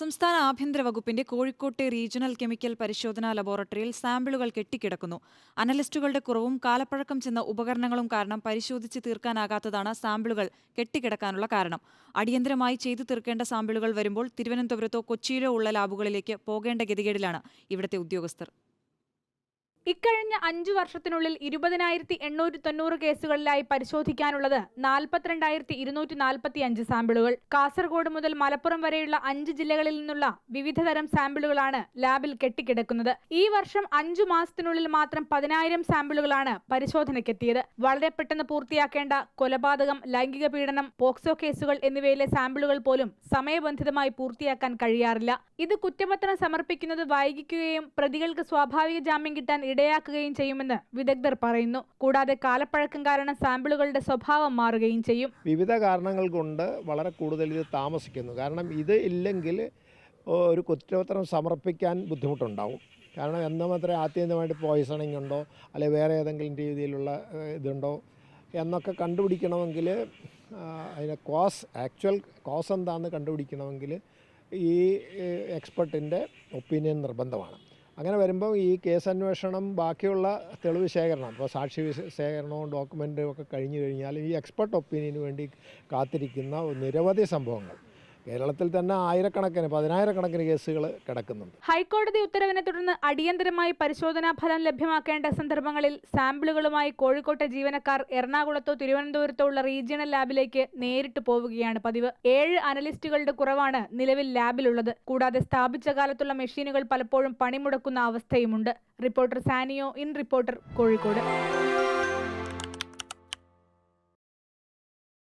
സംസ്ഥാന ആഭ്യന്തര വകുപ്പിന്റെ കോഴിക്കോട്ടെ റീജിയണൽ കെമിക്കൽ പരിശോധനാ ലബോറട്ടറിയിൽ സാമ്പിളുകൾ കെട്ടിക്കിടക്കുന്നു. അനലിസ്റ്റുകളുടെ കുറവും കാലപ്പഴക്കം ചെന്ന ഉപകരണങ്ങളും കാരണം പരിശോധിച്ച് തീർക്കാനാകാത്തതാണ് സാമ്പിളുകൾ കെട്ടിക്കിടക്കാനുള്ള കാരണം. അടിയന്തരമായി ചെയ്തു തീർക്കേണ്ട സാമ്പിളുകൾ വരുമ്പോൾ തിരുവനന്തപുരത്തോ കൊച്ചിയിലോ ഉള്ള ലാബുകളിലേക്ക് പോകേണ്ട ഗതികേടിലാണ് ഇവിടുത്തെ ഉദ്യോഗസ്ഥർ. ഇക്കഴിഞ്ഞ അഞ്ചു വർഷത്തിനുള്ളിൽ ഇരുപതിനായിരത്തി എണ്ണൂറ്റി തൊണ്ണൂറ് കേസുകളിലായി പരിശോധിക്കാനുള്ളത് നാൽപ്പത്തിരണ്ടായിരത്തി ഇരുന്നൂറ്റി നാൽപ്പത്തി അഞ്ച് സാമ്പിളുകൾ. കാസർഗോഡ് മുതൽ മലപ്പുറം വരെയുള്ള അഞ്ച് ജില്ലകളിൽ നിന്നുള്ള വിവിധതരം സാമ്പിളുകളാണ് ലാബിൽ കെട്ടിക്കിടക്കുന്നത്. ഈ വർഷം അഞ്ചു മാസത്തിനുള്ളിൽ മാത്രം പതിനായിരം സാമ്പിളുകളാണ് പരിശോധനയ്ക്കെത്തിയത്. വളരെ പെട്ടെന്ന് പൂർത്തിയാക്കേണ്ട കൊലപാതകം ലൈംഗിക പീഡനം പോക്സോ കേസുകൾ എന്നിവയിലെ സാമ്പിളുകൾ പോലും സമയബന്ധിതമായി പൂർത്തിയാക്കാൻ കഴിയാറില്ല. ഇത് കുറ്റപത്രം സമർപ്പിക്കുന്നത് വൈകിക്കുകയും പ്രതികൾക്ക് സ്വാഭാവിക ജാമ്യം കിട്ടാൻ ഇടയാക്കുകയും ചെയ്യുമെന്ന് വിദഗ്ധർ പറയുന്നു. കൂടാതെ കാലപ്പഴക്കം കാരണം സാമ്പിളുകളുടെ സ്വഭാവം മാറുകയും ചെയ്യും. വിവിധ കാരണങ്ങൾ കൊണ്ട് വളരെ കൂടുതൽ ഇത് താമസിക്കുന്നു. കാരണം ഇത് ഇല്ലെങ്കിൽ ഒരു കുറ്റപത്രം സമർപ്പിക്കാൻ ബുദ്ധിമുട്ടുണ്ടാവും. കാരണം എന്ന് മാത്രമേ ആത്യന്തികമായിട്ട് പോയിസണിങ് ഉണ്ടോ അല്ലെ വേറെ ഏതെങ്കിലും രീതിയിലുള്ള ഇതുണ്ടോ എന്നൊക്കെ കണ്ടുപിടിക്കണമെങ്കിൽ അതിന്റെ കോസ് ആക്ച്വൽ കോസ് എന്താണെന്ന് കണ്ടുപിടിക്കണമെങ്കിൽ ഈ എക്സ്പെർട്ടിന്റെ ഒപ്പീനിയൻ നിർബന്ധമാണ്. അങ്ങനെ വരുമ്പോൾ ഈ കേസ് അന്വേഷണം ബാക്കിയുള്ള തെളിവ് ശേഖരണം ഇപ്പോൾ സാക്ഷി ശേഖരണവും ഡോക്യുമെന്റും ഒക്കെ കഴിഞ്ഞു കഴിഞ്ഞാൽ ഈ എക്സ്പെർട്ട് ഒപ്പീനിയന് വേണ്ടി കാത്തിരിക്കുന്ന നിരവധി സംഭവങ്ങൾ. കേരളത്തിൽ തന്നെ ആയിരക്കണക്കിന് പതിനായിരക്കണക്കിന് കേസുകൾ കിടക്കുന്നുണ്ട്. ഹൈക്കോടതി ഉത്തരവിനെ തുടർന്ന് അടിയന്തരമായി പരിശോധനാ ഫലം ലഭ്യമാക്കേണ്ട സന്ദർഭങ്ങളിൽ സാമ്പിളുകളുമായി കോഴിക്കോട്ടെ ജീവനക്കാർ എറണാകുളത്തോ തിരുവനന്തപുരത്തോ ഉള്ള റീജിയണൽ ലാബിലേക്ക് നേരിട്ട് പോവുകയാണ് പതിവ്. ഏഴ് അനലിസ്റ്റുകളുടെ കുറവാണ് നിലവിൽ ലാബിലുള്ളത്. കൂടാതെ സ്ഥാപിച്ച കാലത്തുള്ള മെഷീനുകൾ പലപ്പോഴും പണിമുടക്കുന്ന അവസ്ഥയുമുണ്ട്. Reporter Saniyo in reporter Kozhikode.